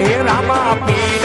હે રામા પીર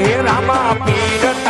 એ રામા પીર